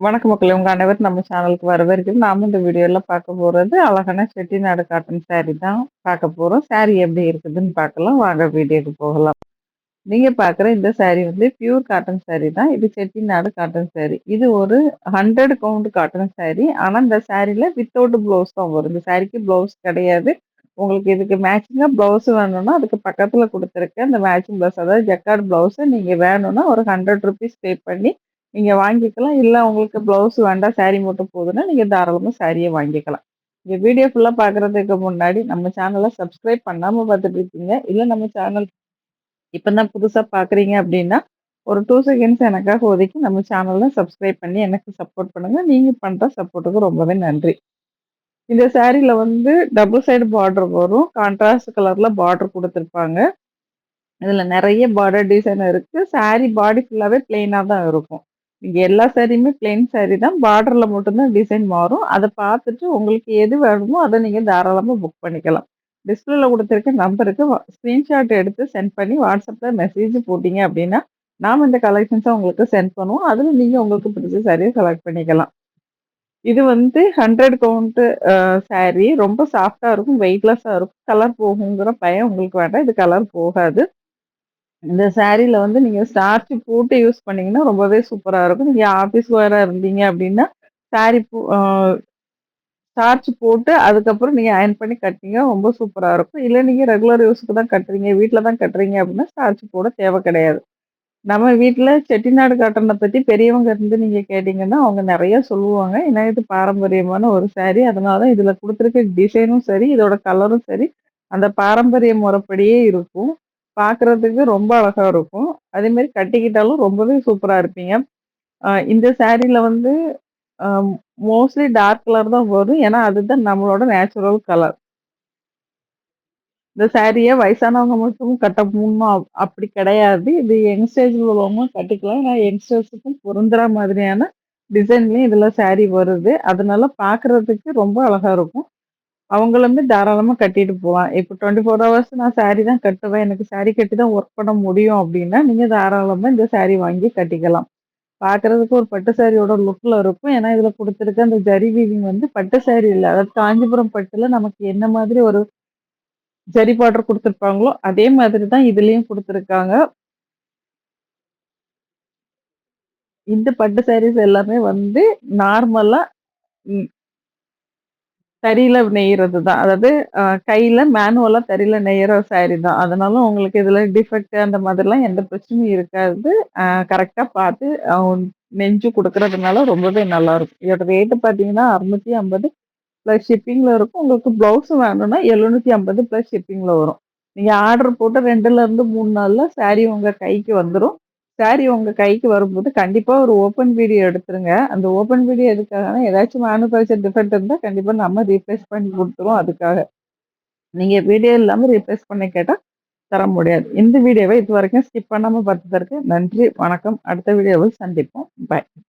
வணக்க மக்கள் உங்கள் அனைவரும் நம்ம சேனலுக்கு வரவேற்கிறோம். நாம இந்த வீடியோவில் பார்க்க போகிறது அழகான செட்டிநாடு காட்டன் சேரீ தான் பார்க்க போகிறோம் சேரீ எப்படி இருக்குதுன்னு பார்க்கலாம். வாங்க வீடியோக்கு போகலாம். நீங்கள் பார்க்குற இந்த சாரி வந்து பியூர் காட்டன் சேரீ தான். இது செட்டிநாடு காட்டன் சாரி. இது ஒரு 100 கவுண்ட் காட்டன் சேரீ ஆனால் இந்த சாரில வித்தவுட் ப்ளவுஸ் தான் வரும். இந்த சாரிக்கு ப்ளவுஸ் கிடையாது. உங்களுக்கு இதுக்கு மேட்சிங்காக ப்ளவுஸ் வேணும்னா, அதுக்கு பக்கத்தில் கொடுத்துருக்க அந்த மேட்சிங் ப்ளவுஸ் அதாவது ஜக்கார்ட் ப்ளவுஸை நீங்கள் வேணும்னா ஒரு ஹண்ட்ரட் ருபீஸ் பே பண்ணி நீங்க வாங்கிக்கலாம். இல்ல உங்களுக்கு ப்ளவுஸ் வேண்டாம், சாரி மட்டும் போதுன்னா, நீங்க தாராளமா சாரியே வாங்கிக்கலாம். இந்த வீடியோ ஃபுல்லா பார்க்குறதுக்கு முன்னாடி நம்ம சேனலை சப்ஸ்கிரைப் பண்ணாம பார்த்துட்டு இருக்கீங்க. இல்ல நம்ம சேனல் இப்போ தான் புதுசா பார்க்குறீங்க அப்படின்னா ஒரு டூ செகண்ட்ஸ் எனக்காக ஒதுக்கி நம்ம சேனலில் சப்ஸ்கிரைப் பண்ணி எனக்கு சப்போர்ட் பண்ணுங்க. நீங்கள் பண்ணுற சப்போர்ட்டுக்கு ரொம்பவே நன்றி. இந்த சேரீயில் வந்து டபுள் சைடு பார்டர் வரும். கான்ட்ராஸ்ட் கலரில் பார்டர் கொடுத்துருப்பாங்க இதில் நிறைய பார்டர் டிசைன் இருக்குது சாரி பாடி ஃபுல்லாகவே பிளெயினாக தான் இருக்கும். நீங்க எல்லா சாரியுமே பிளெயின் சாரி தான். பார்டரில் மட்டும்தான் டிசைன் மாறும். அதை பார்த்துட்டு உங்களுக்கு எது வேணுமோ அதை நீங்கள் தாராளமாக புக் பண்ணிக்கலாம். டிஸ்பிளேல கொடுத்துருக்க நம்பருக்கு ஸ்க்ரீன்ஷாட் எடுத்து சென்ட் பண்ணி வாட்ஸ்அப்பில் மெசேஜ் போட்டீங்க அப்படின்னா நாம் இந்த கலெக்ஷன்ஸை உங்களுக்கு சென்ட் பண்ணுவோம். அதில் நீங்கள் உங்களுக்கு பிடிச்ச சாரியை செலக்ட் பண்ணிக்கலாம். இது வந்து 100 கவுண்ட் அ சாரி. ரொம்ப சாஃப்டாக இருக்கும். வெயிட்லெஸ்ஸாக இருக்கும். கலர் போகுங்கிற பயம் உங்களுக்கு வேண்டாம். இது கலர் போகாது. இந்த சாரீல வந்து நீங்க ஸ்டார்ச் போட்டு யூஸ் பண்ணீங்கன்னா, ரொம்பவே சூப்பரா இருக்கும். நீங்க ஆஃபீஸ் வேரா இருந்தீங்க அப்படின்னா சாரி போ அ ஸ்டார்ச் போட்டு அதுக்கப்புறம் நீங்க அயர்ன் பண்ணி கட்டிங்க ரொம்ப சூப்பரா இருக்கும். இல்ல நீங்க ரெகுலர் யூஸ்க்கு தான் கட்டுறீங்க, வீட்ல தான் கட்டுறீங்க அப்படின்னா ஸ்டார்ச் போட தேவை கிடையாது. நம்ம வீட்ல செட்டிநாடு காட்டன பத்தி பெரியவங்க இருந்து நீங்க கேட்டீங்கன்னா, அவங்க நெறைய சொல்லுவாங்க. ஏன்னா இது பாரம்பரியமான ஒரு சாரி. அதனால தான் இதுல குடுத்துருக்க டிசைனும் சரி, இதோட கலரும் சரி, அந்த பாரம்பரிய முறைப்படியே இருக்கும். பார்க்குறதுக்கு ரொம்ப அழகாக இருக்கும். அதேமாரி கட்டிக்கிட்டாலும் ரொம்பவே சூப்பராக இருப்பீங்க. இந்த சேரீயில் வந்து மோஸ்ட்லி டார்க் கலர் தான் வரும். ஏன்னா, அதுதான் நம்மளோட நேச்சுரல் கலர். இந்த சாரியை வயசானவங்க மட்டும் கட்ட முடியும் அப்படி கிடையாது. இது யங்ஸ்டேஜில் உள்ளவங்க கட்டிக்கலாம். ஏன்னா யங்ஸ்டர்ஸுக்கும் பொருந்துற மாதிரியான டிசைன்லேயும் இதில் சாரி வருது. அதனால பார்க்குறதுக்கு ரொம்ப அழகாக இருக்கும். அவங்களுமே தாராளமா கட்டிட்டு போலாம். இப்ப 24 ஹவர்ஸ் நான் சாரி தான் கட்டுவேன். எனக்கு சாரி கட்டி தான் ஒர்க் பண்ண முடியும் அப்படின்னா நீங்க தாராளமா இந்த சாரி வாங்கி கட்டிக்கலாம். பார்க்குறதுக்கு ஒரு பட்டு சாரியோட லுக்ல இருக்கும். ஏன்னா இதுல கொடுத்துருக்க அந்த ஜரி வீவிங் வந்து பட்டு சாரி இல்லை அதாவது காஞ்சிபுரம் பட்டுல நமக்கு என்ன மாதிரி ஒரு ஜரி பார்டர் கொடுத்துருப்பாங்களோ அதே மாதிரி தான் இதுலயும் கொடுத்துருக்காங்க இந்த பட்டு சாரீஸ் எல்லாமே வந்து நார்மலா தறியில நெய்றது தான். அதாவது கையில் கையில மேனுவலா தறியில நெய்யிற சாரி தான். அதனால உங்களுக்கு இதுல டிஃபெக்ட் அந்த மாதிரிலாம் எந்த பிரச்சனையும் இருக்காது. கரெக்டாக பார்த்து நெஞ்சு கொடுக்கறதுனால ரொம்பவே நல்லாயிருக்கும் இதோட ரேட்டு பார்த்தீங்கன்னா, 650 பிளஸ் ஷிப்பிங்ல இருக்கும். உங்களுக்கு ப்ளவுஸ் வேணும்னா 750 பிளஸ் ஷிப்பிங்ல வரும். நீங்க ஆர்டர் போட்டு 2லருந்து 3 நாள்ல சாரி உங்க கைக்கு வந்துடும் சாரி உங்க கைக்கு வரும்போது கண்டிப்பா ஒரு ஓப்பன் வீடியோ எடுத்துருங்க. அந்த ஓப்பன் வீடியோ எதுக்காகன்னா, ஏதாச்சும் மேனுஃபேக்சர் டிஃபெக்ட் இருந்தா கண்டிப்பா நம்ம ரீப்ளேஸ் பண்ணி கொடுத்துருவோம் அதுக்காக. நீங்க வீடியோ இல்லாம ரீப்ளேஸ் பண்ணி கேட்டா தர முடியாது. இந்த வீடியோவை இது வரைக்கும் ஸ்கிப் பண்ணாம பார்த்ததற்கு நன்றி, வணக்கம். அடுத்த வீடியோவில் சந்திப்போம். பாய்.